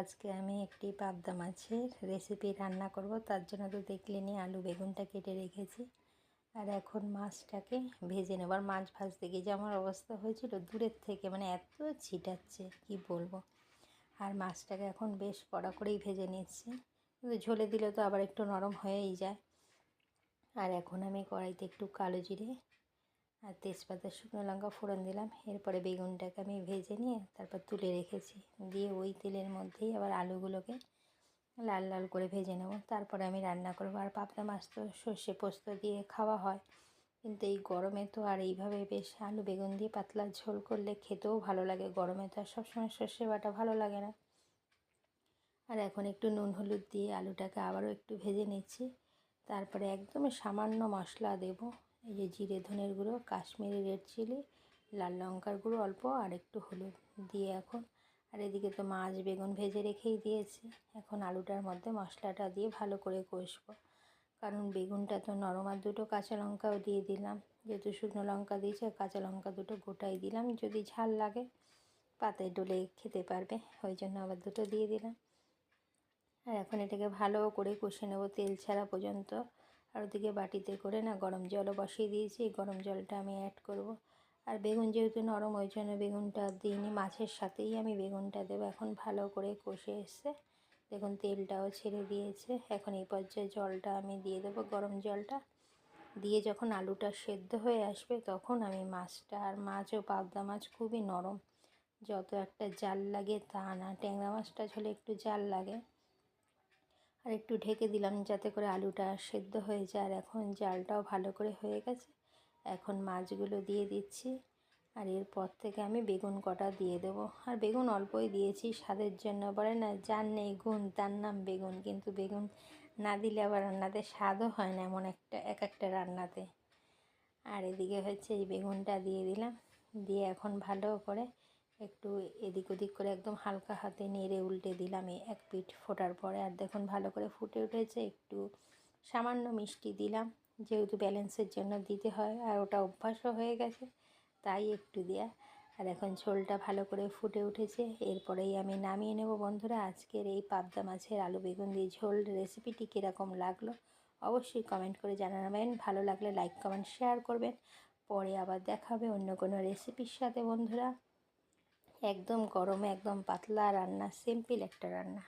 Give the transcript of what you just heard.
আজকে আমি একটি পাবদা মাছের রেসিপি রান্না করব। তার জন্য তো দেখলেনি আলু বেগুনটা কেটে রেখেছি। আর এখন মাছটাকে ভেজে নেব। আর মাছ ভাজতে গিয়ে যে আমার অবস্থা হয়েছিল, দূরের থেকে মানে এত ছিটাচ্ছে, কি বলব? আর মাছটাকে এখন বেশ কড়া করেই ভেজে নিচ্ছি। কিন্তু ঝোলে দিলে তো আবার একটু নরম হয়েই যায়। আর এখন আমি কড়াইতে একটু কালো জিরে আর তেজপাতা, শুকনো লঙ্কা ফোড়ন দিলাম। এরপরে বেগুনটাকে আমি ভেজে নিয়ে তারপর তুলে রেখেছি। দিয়ে ওই তেলের মধ্যেই আবার আলুগুলোকে লাল লাল করে ভেজে নেব। তারপরে আমি রান্না করব। আর পাবদা মাছ তো সর্ষে পোস্ত দিয়ে খাওয়া হয়। কিন্তু এই গরমে তো আর এইভাবে বেশ আলু, বেগুন দিয়ে পাতলা ঝোল করলে খেতেও ভালো লাগে। গরমে তো আর সবসময় সর্ষে বাটা ভালো লাগে না। আর এখন একটু নুন, হলুদ দিয়ে আলুটাকে আবারও একটু ভেজে নিচ্ছি। তারপরে একদমই সামান্য মশলা দেব। এই যে জিরে ধনের গুঁড়ো, কাশ্মীরি রেড চিলি, লাল লঙ্কার গুঁড়ো, অল্প আর একটু হলুদ দিয়ে এখন। আর এদিকে তো মাছ বেগুন ভেজে রেখেই দিয়েছি। এখন আলুটার মধ্যে মশলাটা দিয়ে ভালো করে কষবো। কারণ বেগুনটা তো নরম আর দুটো কাঁচা লঙ্কাও দিয়ে দিলাম। যেহেতু শুকনো লঙ্কা দিয়েছে কাঁচা লঙ্কা দুটো গোটাই দিলাম। যদি ঝাল লাগে পাতায় ডলে খেতে পারবে, ওই জন্য আবার দুটো দিয়ে দিলাম। আর এখন এটাকে ভালো করে কষে নেব তেল ছাড়া পর্যন্ত। আর ওদিকে বাটিতে করে না গরম জলও বসিয়ে দিয়েছি। গরম জলটা আমি অ্যাড করব। আর বেগুন যেহেতু নরম, ওই জন্য বেগুনটা দিইনি। মাছের সাথেই আমি বেগুনটা দেবো। এখন ভালো করে কষে এসছে দেখুন তেলটাও ছেড়ে দিয়েছে। এখন এই পর্যায়ে জলটা আমি দিয়ে দেবো, গরম জলটা। দিয়ে যখন আলুটা সেদ্ধ হয়ে আসবে তখন আমি মাছটা আর মাছ ও পাবদা মাছ খুবই নরম। যত একটা জাল লাগে তা না। ট্যাংরা মাছটা ঝোলে একটু জাল লাগে। আর একটু ঢেকে দিলাম যাতে করে আলুটা সেদ্ধ হয়ে যায়। আর এখন জালটাও ভালো করে হয়ে গেছে। এখন মাছগুলো দিয়ে দিচ্ছি। আর এরপর থেকে আমি বেগুন কটা দিয়ে দেবো। আর বেগুন অল্পই দিয়েছি, স্বাদের জন্য। বলে না, যার নেই গুণ, তার নাম বেগুন। কিন্তু বেগুন না দিলে আবার রান্নাতে স্বাদও হয় না এমন একটা, এক একটা রান্নাতে। আর এদিকে হচ্ছে এই বেগুনটা দিয়ে দিলাম। দিয়ে এখন ভালো করে একটু এদিক ওদিক করে একদম হালকা হাতে নেড়ে উল্টে দিলাম এক পিঠ ফোটার পরে। আর দেখুন ভালো করে ফুটে উঠেছে, একটু সামান্য মিষ্টি দিলাম, যেহেতু ব্যালেন্সের জন্য দিতে হয় আর ওটা অভ্যাসও হয়ে গেছে, তাই একটু দেয়া। আর এখন ঝোলটা ভালো করে ফুটে উঠেছে, এরপরেই আমি নামিয়ে নেব বন্ধুরা। আজকের এই পাবদা মাছের আলু বেগুন দিয়ে ঝোল রেসিপিটি কীরকম লাগল অবশ্যই কমেন্ট করে জানাবেন। ভালো লাগলে লাইক, কমেন্ট, শেয়ার করবেন। পরে আবার দেখাবে অন্য কোনো রেসিপির সাথে বন্ধুরা। একদম গরমে একদম পাতলা রান্না সিম্পল একটা রান্না।